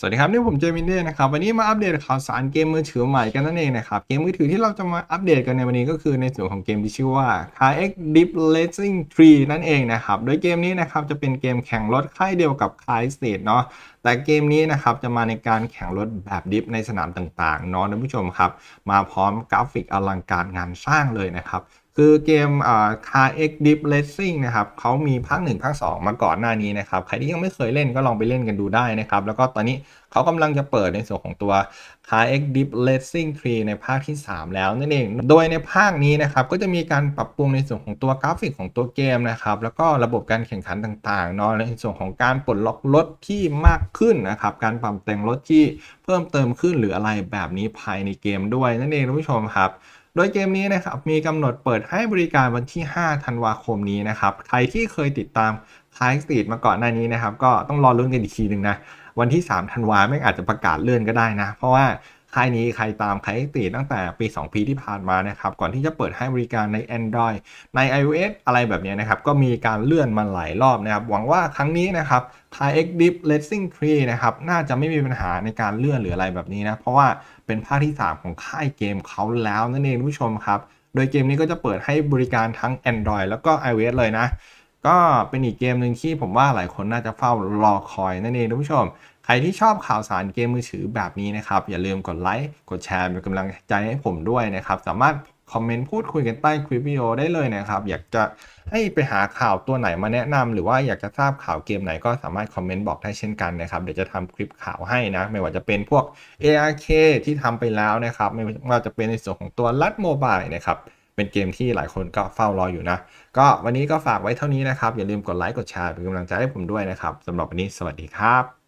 สวัสดีครับนี่ผมเจมินเด้นะครับวันนี้มาอัปเดตข่าวสารเกมมือถือใหม่กันนั่นเองนะครับเกมมือถือที่เราจะมาอัปเดตกันในวันนี้ก็คือในส่วนของเกมที่ชื่อว่า Car X Deep Racing 3 นั่นเองนะครับโดยเกมนี้นะครับจะเป็นเกมแข่งรถค่ายเดียวกับ Car State เนาะแต่เกมนี้นะครับจะมาในการแข่งรถแบบดิฟในสนามต่างๆเนาะท่านผู้ชมครับมาพร้อมกราฟิกอลังการงานสร้างเลยนะครับ คือเกมอ่า Car X Deep Racing นะครับเขามีภาค1ภาค2 มาก่อนหน้านี้นะครับ ใครที่ยังไม่เคยเล่นก็ลองไปเล่นกันดูได้นะครับ แล้วก็ตอนนี้เขากำลังจะเปิดในส่วนของตัว Car X Deep Racing 3 ในภาคที่ 3 แล้วนั่นเอง โดยในภาคนี้นะครับ ก็จะมีการปรับปรุงในส่วนของตัวกราฟิกของตัวเกมนะครับ แล้วก็ระบบการแข่งขันต่างๆเนาะในส่วนของการปลดล็อกรถที่มากขึ้นนะครับ การปรับแต่งรถที่เพิ่มเติมขึ้นหรืออะไรแบบนี้ภายในเกมด้วยนั่นเองท่านผู้ชมครับโดยเกมนี้นะครับมีกำหนดเปิดให้บริการวันที่ 5 ธันวาคมนี้นะครับใครที่เคยติดตามคายสตรีทมาก่อนหน้านี้นะครับก็ต้องรอลุ้นกันอีกทีหนึ่งนะวันที่ 3 ธันวาไม่อาจจะประกาศเลื่อนก็ได้นะ เพราะว่า ค่ายนี้ใครตามใคายสตรีทตั้งแต่ปี 2 ปีที่ผ่านมานะครับ ก่อนที่จะเปิดให้บริการใน Android ใน iOS อะไรแบบนี้นะครับ ก็มีการเลื่อนมาหลายรอบนะครับ หวังว่าครั้งนี้นะครับ Thai X Deep Racing 3 นะครับ น่าจะไม่มีปัญหาในการเลื่อนหรืออะไรแบบนี้นะ เพราะว่าเป็นภาคที่ 3 ของค่ายเกมเขาแล้วนั่นเองท่านผู้ชมครับ โดยเกมนี้ก็จะเปิดให้บริการทั้ง Android แล้วก็ iOS เลยนะ ก็เป็นอีกเกมหนึ่งที่ผมว่าหลายคนน่าจะเฝ้ารอคอยนั่นเองท่านผู้ชม ครที่ชอบข่าวสารเกมมือถือแบบนี้นะครับ อย่าลืมกดไลค์กดแชร์เป็นกำลังใจให้ผมด้วยนะครับ สามารถคอมเมนต์พูดคุยกันใต้คลิปวิดีโอได้เลยนะครับ อยากจะให้ไปหาข่าวตัวไหนมาแนะนำหรือว่าอยากจะทราบข่าวเกมไหนก็สามารถคอมเมนต์บอกได้เช่นกันนะครับ เดี๋ยวจะทำคลิปข่าวให้นะ ไม่ว่าจะเป็นพวก ARK ที่ทำไปแล้วนะครับ ไม่ว่าจะเป็นในส่วนของตัวลัดโมบายนะครับเป็นเกมที่หลายคนก็เฝ้ารออยู่นะ ก็วันนี้ก็ฝากไว้เท่านี้นะครับ อย่าลืมกดไลค์กดแชร์เป็นกำลังใจให้ผมด้วยนะครับสำหรับวันนี้สวัสดีครับ